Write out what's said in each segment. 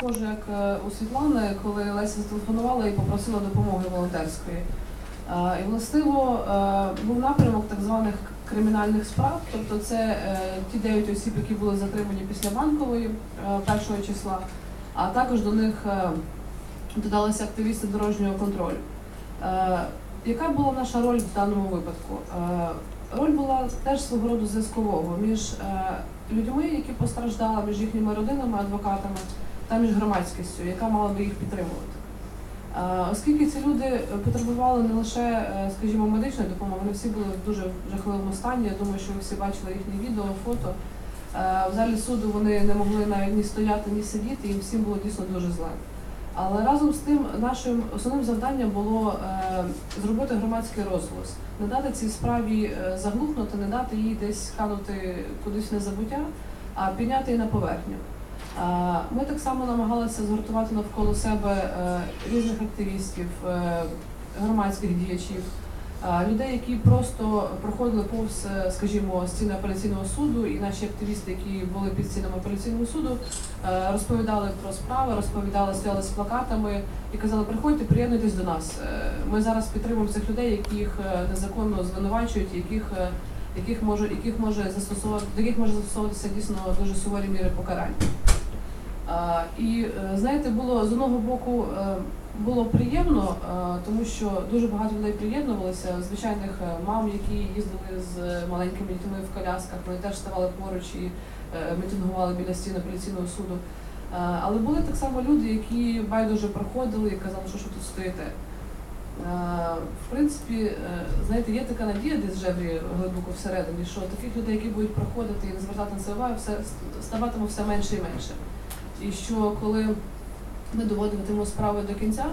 Схоже, як е, у Світлани, коли Леся зателефонувала і попросила допомоги волонтерської. Е, І властиво е, був напрямок так званих кримінальних справ, тобто це ті дев'ять осіб, які були затримані після банкової першого числа, а також до них додалися активісти дорожнього контролю. Яка була наша роль в даному випадку? Роль була теж свого роду зв'язкового між людьми, які постраждали, між їхніми родинами, адвокатами та між громадськістю, яка мала би їх підтримувати. Оскільки ці люди потребували не лише, е, скажімо, медичної допомоги, вони всі були в дуже жахливому стані. Я думаю, що ви всі бачили їхні відео, фото. В залі суду вони не могли навіть ні стояти, ні сидіти, їм всім було дійсно дуже зле. Але разом з тим нашим основним завданням було е, зробити громадський розголос, не дати цій справі е, заглухнути, не дати їй десь канути кудись в незабуття, а підняти її на поверхню. Ми так само намагалися згуртувати навколо себе е, різних активістів, е, громадських діячів, людей, які просто проходили повз, е, скажімо, стіни апеляційного суду, і наші активісти, які були під стінами апеляційного суду, розповідали про справи, розповідали, стояли з плакатами і казали, приходьте, приєднуйтесь до нас. Ми зараз підтримуємо цих людей, яких незаконно звинувачують, яких яких може, яких може застосувати, до яких може застосовуватися дійсно дуже суворі міри покарання. І е, знаєте, було з одного боку е, було приємно, е, тому що дуже багато людей приєднувалися, звичайних мам, які їздили з маленькими дітьми в колясках, вони теж ставали поруч і мітингували біля стін апеляційного суду. Але були так само люди, які байдуже проходили і казали, що ви тут стоїте. В принципі, знаєте, є така надія десь в- глибоко всередині, що таких людей, які будуть проходити і не звертати на це увагу, ставатиме все менше і менше. І що коли ми доводитимемо справи до кінця,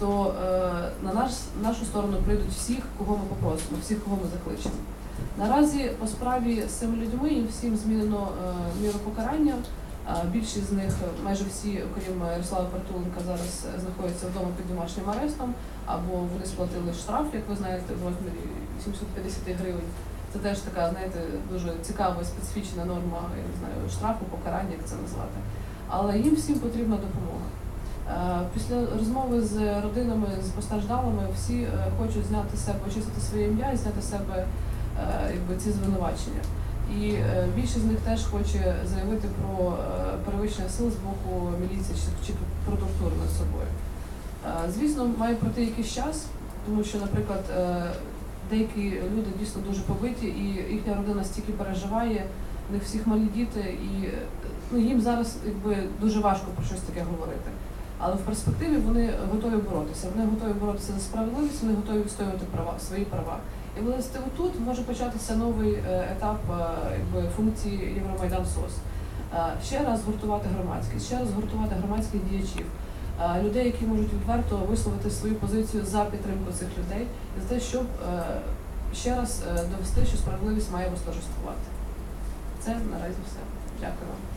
то е, на наш, нашу сторону прийдуть всіх, кого ми попросимо, всіх, кого ми закличемо. Наразі по справі з цими людьми їм всім змінено е, міру покарання. Е, Більшість з них, майже всі, окрім Ярослава Партуленка, зараз знаходяться вдома під домашнім арестом, або вони сплатили штраф, як ви знаєте, в розмірі 750 гривень. Це теж така, знаєте, дуже цікава специфічна норма, я не знаю, штрафу, покарання, як це назвати. Але їм всім потрібна допомога. Е, Після розмови з родинами, з постраждалими, всі е, хочуть зняти себе, очистити своє ім'я і зняти себе е, якби, ці звинувачення. І більшість з них теж хоче заявити про перевищення сил з боку міліції чи, про тортури над собою. Звісно, має пройти якийсь час, тому що, наприклад, деякі люди дійсно дуже побиті, і їхня родина стільки переживає, в них всіх малі діти, і ну, їм зараз якби дуже важко про щось таке говорити. Але в перспективі вони готові боротися. Вони готові боротися за справедливість, вони готові відстоювати права, свої права. І власне тут може початися новий е, етап е, якби, функції Євромайдан СОС. Е, Ще раз згуртувати громадськість, ще раз згуртувати громадських діячів, людей, які можуть відверто висловити свою позицію за підтримку цих людей, за те, щоб ще раз довести, що справедливість має восторжествувати. Це наразі все. Дякую вам.